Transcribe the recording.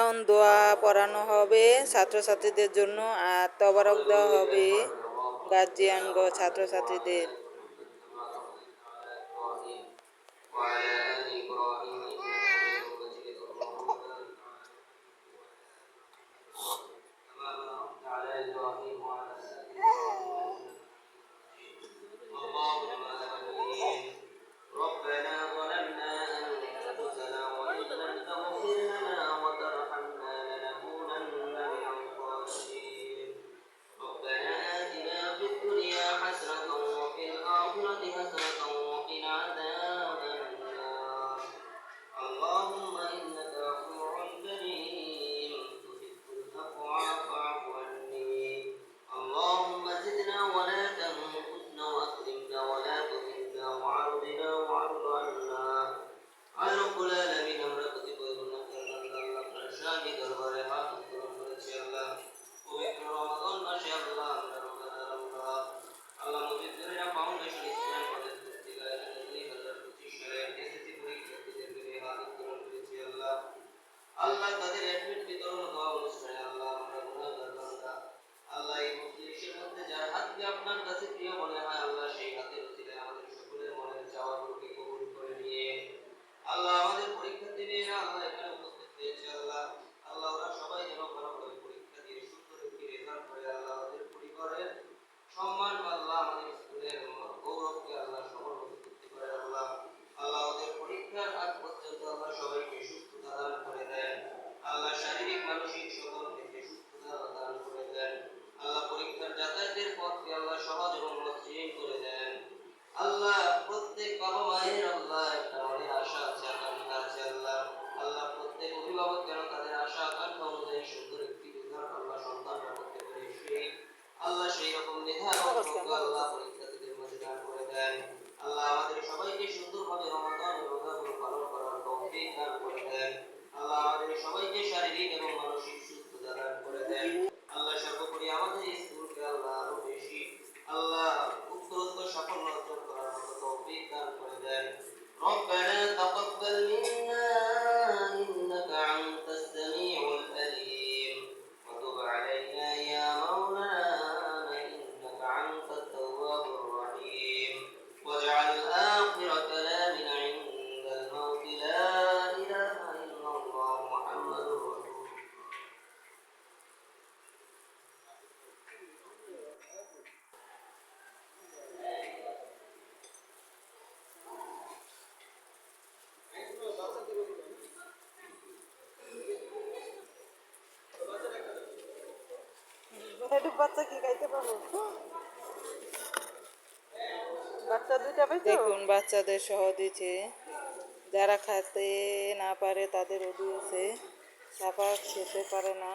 এখন দোয়া পড়ানো হবে ছাত্রছাত্রীদের জন্য আর তবারক দেওয়া হবে গার্জিয়ান ছাত্রছাত্রীদের। আমাদের স্কুলের আল্লাহ আল্লাহ আমাদের সবাইকে সুন্দরভাবে রমাদান রোজাগুলো পালন করার তৌফিক দান করে দেন। আল্লাহ আমাদের সবাইকে বাচ্চা কি খাইতে দেখুন, বাচ্চাদের সহ দিয়েছে। যারা খেতে না পারে, তাদের দিয়েছে সাফা খেতে পারে না।